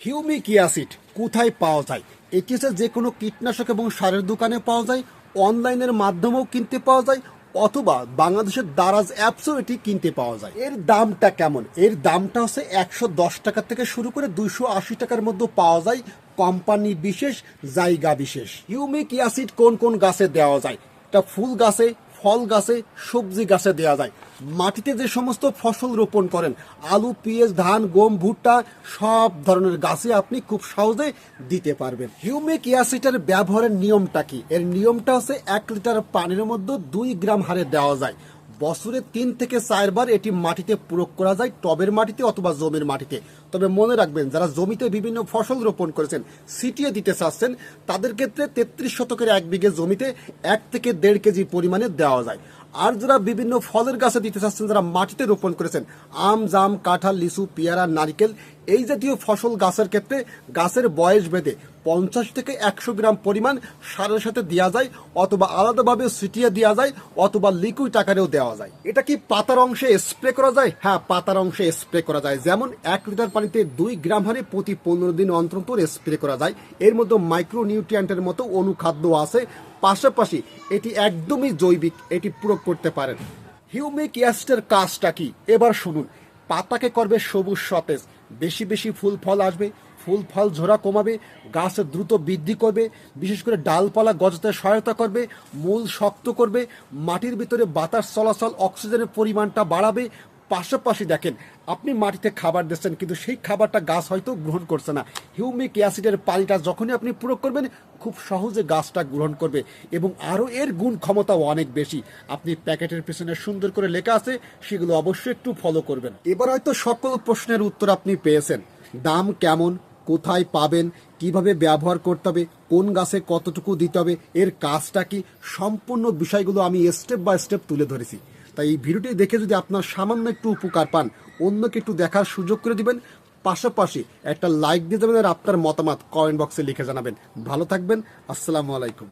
Humic acid কোথায় পাওয়া যায়? এটি হচ্ছে যে কোনো কীটনাশক এবং সারের দোকানে পাওয়া যায়, অনলাইনের মাধ্যমেও কিনতে পাওয়া যায়, অথবা বাংলাদেশের দারাজ অ্যাপসও এটি কিনতে পাওয়া যায়। এর দামটা কেমন? এর দামটা হচ্ছে একশো দশ টাকা থেকে শুরু করে দুইশো আশি টাকার মধ্যে পাওয়া যায়, কোম্পানি বিশেষ, জায়গা বিশেষ। হিউমিক অ্যাসিড কোন কোন গাছে দেওয়া যায়? এটা ফুল গাছে ফল গাছে, সবজি গাছে দেওয়া যায়। মাটিতে যে সমস্ত ফসল রোপণ করেন, আলু, পেঁয়াজ, ধান, গম, ভুট্টা, সব ধরনের গাছে আপনি খুব সহজে দিতে পারবেন। হিউমিক অ্যাসিডের ব্যবহারের নিয়মটা কি? এর নিয়মটা হচ্ছে এক লিটার পানির মধ্যে দুই গ্রাম হারে দেওয়া যায়। বছরে তিন থেকে চারবার এটি মাটিতে প্রয়োগ করা যায়, টবের মাটিতে অথবা জমির মাটিতে। তবে মনে রাখবেন, যারা জমিতে বিভিন্ন ফসল রোপণ করেছেন সিটিয়ে দিতে চাচ্ছেন, তাদের ক্ষেত্রে তেত্রিশ শতকের এক বিঘে জমিতে এক থেকে দেড় কেজি পরিমাণে দেওয়া যায়। আর যারা বিভিন্ন ফলের গাছে দিতে চাচ্ছেন যারা মাটিতে রোপণ করেছেন। আম, জাম, কাঁঠাল, লিচু, পেয়ারা, নারিকেল, এই জাতীয় ফসল গাছের ক্ষেত্রে গাছের বয়স বেঁধে পঞ্চাশ থেকে একশো গ্রাম পরিমাণ সারের সাথে দেওয়া যায় অথবা আলাদাভাবে ছিটিয়ে দেওয়া যায় অথবা লিকুইড আকারেও দেওয়া যায়। এটা কি পাতার অংশে স্প্রে করা যায়? হ্যাঁ পাতার অংশে স্প্রে করা যায়। যেমন এক লিটার পানিতে দুই গ্রাম হারে প্রতি পনেরো দিন অন্তর স্প্রে করা যায়। এর মধ্যে মাইক্রো নিউট্রিয়েন্টের মতো অনুখাদ্য আছে। পাশাপাশি এটি একদমই জৈবিক, এটি প্রয়োগ করতে পারেন। হিউমিক ইয়াস্টের কাজটা কি? এবার শুনুন। পাতাকে করবে সবুজ সতেজ। বেশি বেশি ফুল ফল আসবে, ফুল ফল ঝোরা কমাবে, গাছ দ্রুত বৃদ্ধি করবে, বিশেষ করে ডালপালা গজাতে সহায়তা করবে, মূল শক্ত করবে, মাটির ভিতরে বাতাস চলাচল, অক্সিজেনের পরিমাণটা বাড়াবে পাশাপাশি দেখেন, আপনি মাটিতে খাবার দিচ্ছেন, কিন্তু সেই খাবারটা গাছ হয়তো গ্রহণ করছে না। হিউমিক অ্যাসিডের পানিটা যখনই আপনি প্রয়োগ করবেন, খুব সহজে গাছটা গ্রহণ করবে এবং আরও এর গুণ ক্ষমতাও অনেক বেশি। আপনি প্যাকেটের পেছনে সুন্দর করে লেখা আছে, সেগুলো অবশ্যই একটু ফলো করবেন। এবার হয়তো সকল প্রশ্নের উত্তর আপনি পেয়েছেন। দাম কেমন, কোথায় পাবেন, কীভাবে ব্যবহার করতে হবে, কোন গাছে কতটুকু দিতে হবে, এর কাজটা কি, সম্পূর্ণ বিষয়গুলো আমি স্টেপ বাই স্টেপ তুলে ধরেছি। তাই এই ভিডিওটি দেখে যদি আপনার সামান্য একটু উপকার পান, অন্যকে একটু দেখার সুযোগ করে দিবেন, পাশাপাশি একটা লাইক দিয়ে যাবেন আর আপনার মতামত কমেন্ট বক্সে লিখে জানাবেন। ভালো থাকবেন, আসসালামু আলাইকুম।